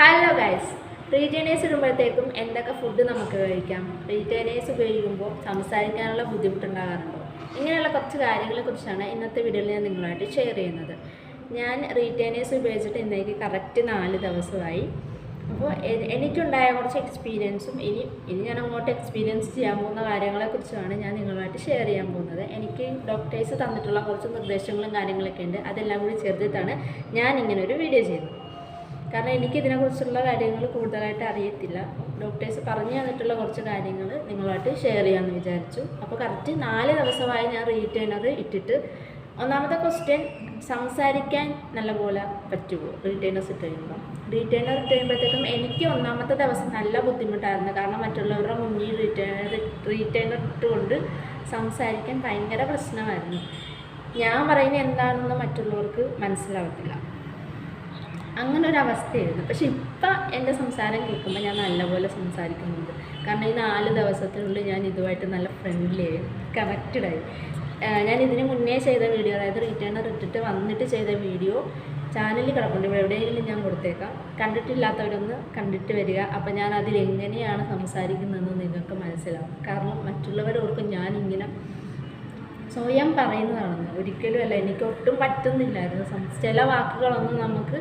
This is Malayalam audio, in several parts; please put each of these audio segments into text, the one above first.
ഹലോ ഗൈസ് റീറ്റേണേഴ്സ് ഇടുമ്പോഴത്തേക്കും എന്തൊക്കെ ഫുഡ് നമുക്ക് കഴിക്കാം? റീറ്റേണേഴ്സ് ഉപയോഗിക്കുമ്പോൾ സംസാരിക്കാനുള്ള ബുദ്ധിമുട്ടുണ്ടാകാറുണ്ടോ? ഇങ്ങനെയുള്ള കുറച്ച് കാര്യങ്ങളെ കുറിച്ചാണ് ഇന്നത്തെ വീഡിയോയിൽ ഞാൻ നിങ്ങളായിട്ട് ഷെയർ ചെയ്യുന്നത്. ഞാൻ റീറ്റേണേഴ്സ് ഉപയോഗിച്ചിട്ട് ഇന്നേക്ക് കറക്റ്റ് നാല് ദിവസമായി. അപ്പോൾ എനിക്കുണ്ടായ കുറച്ച് എക്സ്പീരിയൻസും ഇനി ഇനി ഞാൻ അങ്ങോട്ട് എക്സ്പീരിയൻസ് ചെയ്യാൻ പോകുന്ന കാര്യങ്ങളെക്കുറിച്ചുമാണ് ഞാൻ നിങ്ങളുമായിട്ട് ഷെയർ ചെയ്യാൻ പോകുന്നത്. എനിക്ക് ഡോക്ടേഴ്സ് തന്നിട്ടുള്ള കുറച്ച് നിർദ്ദേശങ്ങളും കാര്യങ്ങളൊക്കെ ഉണ്ട്. അതെല്ലാം കൂടി ചേർത്തിട്ടാണ് ഞാൻ ഇങ്ങനെ ഒരു വീഡിയോ ചെയ്യുന്നത്. കാരണം എനിക്ക് ഇതിനെക്കുറിച്ചുള്ള കാര്യങ്ങൾ കൂടുതലായിട്ട് അറിയത്തില്ല. ഡോക്ടേഴ്സ് പറഞ്ഞു തന്നിട്ടുള്ള കുറച്ച് കാര്യങ്ങൾ നിങ്ങളുമായിട്ട് ഷെയർ ചെയ്യാമെന്ന് വിചാരിച്ചു. അപ്പോൾ കറക്റ്റ് നാല് ദിവസമായി ഞാൻ റീറ്റേണർ ഇട്ടിട്ട് ഒന്നാമത്തെ ക്വസ്റ്റ്യൻ സംസാരിക്കാൻ നല്ലപോലെ പറ്റുമോ? റീറ്റേണേഴ്സ് ഇട്ട് കഴിയുമ്പോൾ റീറ്റേണർ ഇട്ട് കഴിയുമ്പോഴത്തേക്കും എനിക്ക് ഒന്നാമത്തെ ദിവസം നല്ല ബുദ്ധിമുട്ടായിരുന്നു. കാരണം മറ്റുള്ളവരുടെ മുന്നിൽ റീറ്റേണർ റീറ്റേണർ ഇട്ടുകൊണ്ട് സംസാരിക്കാൻ ഭയങ്കര പ്രശ്നമായിരുന്നു. ഞാൻ പറയുന്നത് എന്താണെന്ന് മറ്റുള്ളവർക്ക് മനസ്സിലാവത്തില്ല. അങ്ങനെ ഒരു അവസ്ഥയായിരുന്നു പക്ഷെ ഇപ്പം എന്റെ സംസാരം കേൾക്കുമ്പോൾ ഞാൻ നല്ലപോലെ സംസാരിക്കുന്നുണ്ട്. കാരണം ഈ നാല് ദിവസത്തിനുള്ളിൽ ഞാൻ ഇതുമായിട്ട് നല്ല ഫ്രണ്ട്ലി ആയി കണക്റ്റഡായി ഞാൻ ഇതിന് മുന്നേ ചെയ്ത വീഡിയോ അതായത് റിട്ടേണർ ഇട്ടിട്ട് വന്നിട്ട് ചെയ്ത വീഡിയോ ചാനലിൽ കിടപ്പുണ്ട്. എവിടെയെങ്കിലും ഞാൻ കൊടുത്തേക്കാം. കണ്ടിട്ടില്ലാത്തവരൊന്ന് കണ്ടിട്ട് വരിക. അപ്പം ഞാൻ അതിൽ എങ്ങനെയാണ് സംസാരിക്കുന്നതെന്ന് നിങ്ങൾക്ക് മനസ്സിലാവും. കാരണം മറ്റുള്ളവരോർക്കും ഞാനിങ്ങനെ സ്വയം പറയുന്നതാണെന്ന്. ഒരിക്കലും അല്ല എനിക്ക് ഒട്ടും പറ്റുന്നില്ലായിരുന്നു. ചില വാക്കുകളൊന്നും നമുക്ക്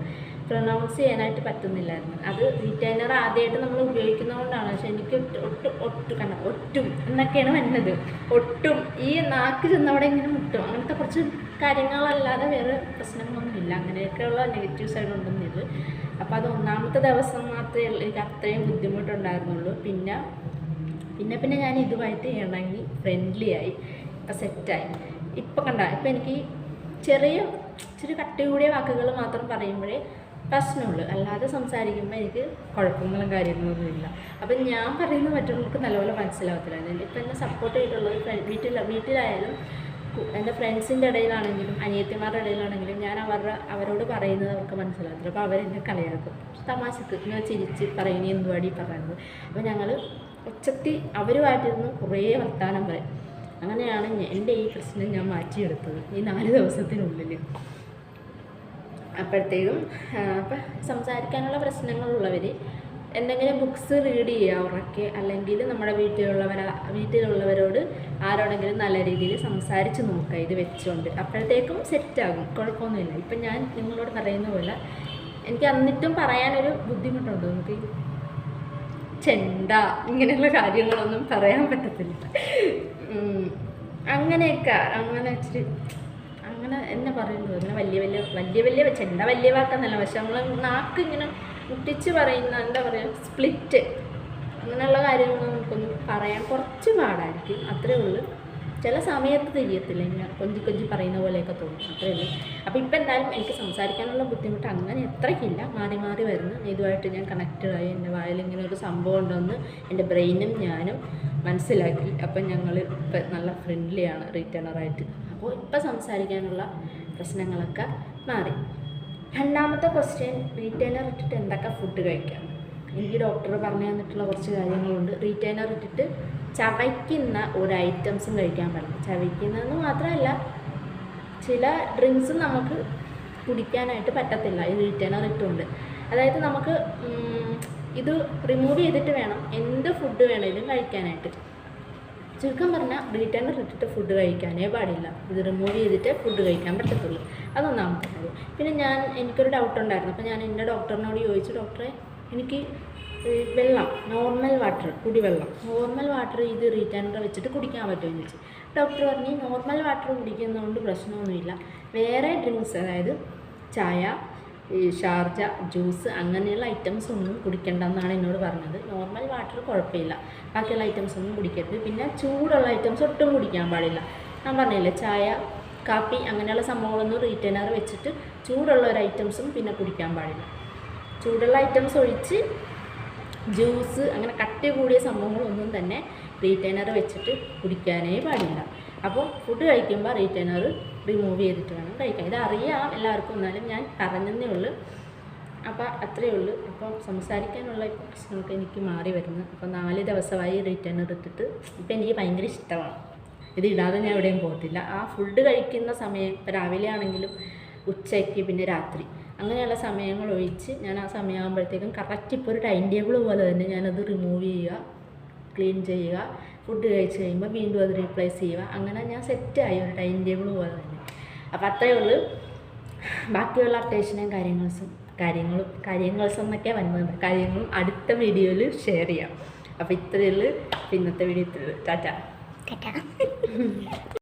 പ്രൊനൗൺസ് ചെയ്യാനായിട്ട് പറ്റുന്നില്ലായിരുന്നു. അത് റീറ്റൈനർ ആദ്യമായിട്ട് നമ്മൾ ഉപയോഗിക്കുന്നതുകൊണ്ടാണ്. പക്ഷെ എനിക്ക് ഒട്ട് ഒട്ടും കണ്ട ഒട്ടും എന്നൊക്കെയാണ് വരുന്നത് ഒട്ടും. ഈ നാക്ക് ചെന്നവിടെ ഇങ്ങനെ മുട്ടും. അങ്ങനത്തെ കുറച്ച് കാര്യങ്ങളല്ലാതെ വേറെ പ്രശ്നങ്ങളൊന്നുമില്ല. അങ്ങനെയൊക്കെയുള്ള നെഗറ്റീവ് സൈഡ് ഇത്. അപ്പോൾ അത് ഒന്നാമത്തെ ദിവസം മാത്രമേ എനിക്ക് അത്രയും ബുദ്ധിമുട്ടുണ്ടായിരുന്നുള്ളൂ. പിന്നെ പിന്നെ പിന്നെ ഞാൻ ഇതുമായിട്ട് ഇണങ്ങി ഫ്രണ്ട്ലി ആയി. ഇപ്പം സെറ്റായി ഇപ്പം കണ്ട ഇപ്പം എനിക്ക് ചെറിയ ഇച്ചിരി കട്ടി കൂടിയ വാക്കുകൾ മാത്രം പറയുമ്പോഴേ പ്രശ്നമുള്ളൂ. അല്ലാതെ സംസാരിക്കുമ്പോൾ എനിക്ക് കുഴപ്പങ്ങളും കാര്യങ്ങളൊന്നും ഇല്ല. അപ്പം ഞാൻ പറയുന്നത് മറ്റുള്ളവർക്ക് നല്ലപോലെ മനസ്സിലാവത്തില്ല. ഇപ്പം എന്നെ സപ്പോർട്ട് ചെയ്തിട്ടുള്ളത് വീട്ടിൽ വീട്ടിലായാലും എന്റെ ഫ്രണ്ട്സിന്റെ ഇടയിലാണെങ്കിലും അനിയത്തിമാരുടെ ഇടയിലാണെങ്കിലും ഞാൻ അവരുടെ അവരോട് പറയുന്നത് അവർക്ക് മനസ്സിലാകത്തില്ല അപ്പോൾ അവരെന്നെ കളിയാക്കും. തമാശക്ക് ഇങ്ങനെ ചിരിച്ച് പറയുന്നത് എന്തുവാടി പറയുന്നത്? അപ്പോൾ ഞങ്ങൾ ഉച്ചത്തി അവരുമായിട്ടിരുന്ന് കുറേ വർത്താനം പറയും. അങ്ങനെയാണ് എന്റെ ഈ പ്രശ്നം ഞാൻ മാറ്റിയെടുത്തത് ഈ നാല് ദിവസത്തിനുള്ളിൽ അപ്പോഴത്തേക്കും അപ്പം സംസാരിക്കാനുള്ള പ്രശ്നങ്ങളുള്ളവർ എന്തെങ്കിലും ബുക്ക്സ് റീഡ് ചെയ്യുക ഉറക്കെ. അല്ലെങ്കിൽ നമ്മുടെ വീട്ടിലുള്ളവർ വീട്ടിലുള്ളവരോട് ആരോടെങ്കിലും നല്ല രീതിയിൽ സംസാരിച്ച് നോക്കുക ഇത് വെച്ചുകൊണ്ട് അപ്പോഴത്തേക്കും സെറ്റാകും. കുഴപ്പമൊന്നുമില്ല. ഇപ്പം ഞാൻ നിങ്ങളോട് പറയുന്ന പോലെ എനിക്ക് എന്നിട്ടും പറയാനൊരു ബുദ്ധിമുട്ടുണ്ട്. നമുക്ക് ചെണ്ട ഇങ്ങനെയുള്ള കാര്യങ്ങളൊന്നും പറയാൻ പറ്റത്തില്ല. അങ്ങനെയൊക്കെ അങ്ങനെ ഇച്ചിരി അങ്ങനെ എന്നെ പറയുന്നത്. അങ്ങനെ വലിയ വലിയ വലിയ വലിയ ചെണ്ട വലിയ വാക്കെന്നല്ല. പക്ഷെ നമ്മൾ നാക്ക് ഇങ്ങനെ മുട്ടിച്ച് പറയുന്ന എന്താ പറയുക സ്പ്ലിറ്റ് അങ്ങനെയുള്ള കാര്യങ്ങൾ നമുക്കൊന്ന് പറയാൻ കുറച്ച് പാടായിരിക്കും. അത്രേ ഉള്ളൂ. ചില സമയത്ത് തിരിയത്തില്ല. ഇങ്ങനെ കൊഞ്ചി കൊഞ്ചി പറയുന്ന പോലെയൊക്കെ തോന്നും. അത്രേ ഉള്ളൂ. അപ്പോൾ ഇപ്പം എന്തായാലും എനിക്ക് സംസാരിക്കാനുള്ള ബുദ്ധിമുട്ട് അങ്ങനെ എത്രയ്ക്കില്ല മാറി മാറി വരുന്നു. ഇതുമായിട്ട് ഞാൻ കണക്റ്റഡ് ആയി. എന്റെ വായിൽ ഇങ്ങനെ ഒരു സംഭവം ഉണ്ടെന്ന് എന്റെ ബ്രെയിനും ഞാനും മനസ്സിലാക്കി. അപ്പം ഞങ്ങൾ ഇപ്പം നല്ല ഫ്രണ്ട്ലിയാണ് റിട്ടേണറായിട്ട് അപ്പോൾ ഇപ്പം സംസാരിക്കാനുള്ള പ്രശ്നങ്ങളൊക്കെ മാറി. രണ്ടാമത്തെ ക്വസ്റ്റ്യൻ റീറ്റെയിനർ ഇട്ടിട്ട് എന്തൊക്കെ ഫുഡ് കഴിക്കാം? എനിക്ക് ഡോക്ടർ പറഞ്ഞു തന്നിട്ടുള്ള കുറച്ച് കാര്യങ്ങളുണ്ട്. റീറ്റെയിനർ ഇട്ടിട്ട് ചവയ്ക്കുന്ന ഒരു ഐറ്റംസും കഴിക്കാൻ പറ്റും ചവയ്ക്കുന്നതെന്ന് മാത്രമല്ല ചില ഡ്രിങ്ക്സും നമുക്ക് കുടിക്കാനായിട്ട് പറ്റത്തില്ല. ഈ റീറ്റെയിനർ ഇട്ടുകൊണ്ട്. അതായത് നമുക്ക് ഇത് റിമൂവ് ചെയ്തിട്ട് വേണം. എന്ത് ഫുഡ് വേണേലും കഴിക്കാനായിട്ട്. ചുരുക്കം പറഞ്ഞാൽ റീറ്റേണർ ഇട്ടിട്ട് ഫുഡ് കഴിക്കാനേ പാടില്ല. ഇത് റിമൂവ് ചെയ്തിട്ട് ഫുഡ് കഴിക്കാൻ പറ്റത്തുള്ളൂ. അതൊന്നാമത്തെ കാര്യം. പിന്നെ ഞാൻ എനിക്കൊരു ഡൗട്ട് ഉണ്ടായിരുന്നു. അപ്പോൾ ഞാൻ എന്റെ ഡോക്ടറിനോട് ചോദിച്ചു ഡോക്ടറെ എനിക്ക് വെള്ളം നോർമൽ വാട്ടർ കുടിവെള്ളം നോർമൽ വാട്ടർ ഇത് റീറ്റേണർ വെച്ചിട്ട് കുടിക്കാൻ പറ്റുമോ? എന്ന് ചോദിച്ചു. ഡോക്ടർ പറഞ്ഞു നോർമൽ വാട്ടർ കുടിക്കുന്നതുകൊണ്ട് പ്രശ്നമൊന്നുമില്ല. വേറെ ഡ്രിങ്ക്സ് അതായത് ചായ ഈ ഷാർജ ജ്യൂസ് അങ്ങനെയുള്ള ഐറ്റംസ് ഒന്നും കുടിക്കണ്ടെന്നാണ് എന്നോട് പറഞ്ഞത്. നോർമൽ വാട്ടർ കുഴപ്പമില്ല. ബാക്കിയുള്ള ഐറ്റംസ് ഒന്നും കുടിക്കരുത്. പിന്നെ ചൂടുള്ള ഐറ്റംസ് ഒട്ടും കുടിക്കാൻ പാടില്ല. ഞാൻ പറഞ്ഞില്ലേ ചായ കാപ്പി അങ്ങനെയുള്ള സംഭവങ്ങളൊന്നും റീറ്റെയിനർ വെച്ചിട്ട് ചൂടുള്ള ഒരു ഐറ്റംസും പിന്നെ കുടിക്കാൻ പാടില്ല. ചൂടുള്ള ഐറ്റംസ് ഒഴിച്ച് ജ്യൂസ് അങ്ങനെ കട്ടി കൂടിയ സംഭവങ്ങളൊന്നും തന്നെ റീറ്റെയിനർ വെച്ചിട്ട് കുടിക്കാനേ പാടില്ല. അപ്പോൾ ഫുഡ് കഴിക്കുമ്പോൾ റീറ്റൈനർ റിമൂവ് ചെയ്തിട്ട് വേണം കഴിക്കാൻ. ഇത് അറിയാം എല്ലാവർക്കും എന്നാലും ഞാൻ പറഞ്ഞതേ ഉള്ളൂ. അപ്പോൾ അത്രയേ ഉള്ളൂ. അപ്പോൾ സംസാരിക്കാനുള്ള പ്രശ്നമൊക്കെ എനിക്ക് മാറി വരുന്നു. അപ്പോൾ നാല് ദിവസമായി റിട്ടേൺ എടുത്തിട്ട് ഇപ്പം എനിക്ക് ഭയങ്കര ഇഷ്ടമാണ്. ഇത് ഇടാതെ ഞാൻ എവിടെയും പോകത്തില്ല. ആ ഫുഡ് കഴിക്കുന്ന സമയം ഇപ്പോൾ രാവിലെ ആണെങ്കിലും ഉച്ചയ്ക്ക് പിന്നെ രാത്രി. അങ്ങനെയുള്ള സമയങ്ങൾ ഒഴിച്ച് ഞാൻ ആ സമയമാകുമ്പോഴത്തേക്കും കറക്റ്റ് ഇപ്പോൾ ഒരു ടൈം ടേബിൾ പോലെ തന്നെ ഞാനത് റിമൂവ് ചെയ്യുക. ക്ലീൻ ചെയ്യുക ഫുഡ് കഴിച്ച് കഴിയുമ്പോൾ വീണ്ടും അത് റീപ്ലേസ് ചെയ്യുക. അങ്ങനെ ഞാൻ സെറ്റായി ഒരു ടൈം ടേബിൾ പോലെ തന്നെ. അപ്പോൾ അത്രയേ ഉള്ളൂ. ബാക്കിയുള്ള അപ്ഡേഷനും കാര്യങ്ങൾസും കാര്യങ്ങളും കാര്യങ്ങൾസും എന്നൊക്കെ വരുന്നത് കാര്യങ്ങളും അടുത്ത വീഡിയോയിൽ ഷെയർ ചെയ്യാം. അപ്പോൾ ഇത്രയേ ഉള്ളൂ. ഇന്നത്തെ വീഡിയോ ഇത്രയേ ഉള്ളൂ. ടാറ്റ. കേട്ടോ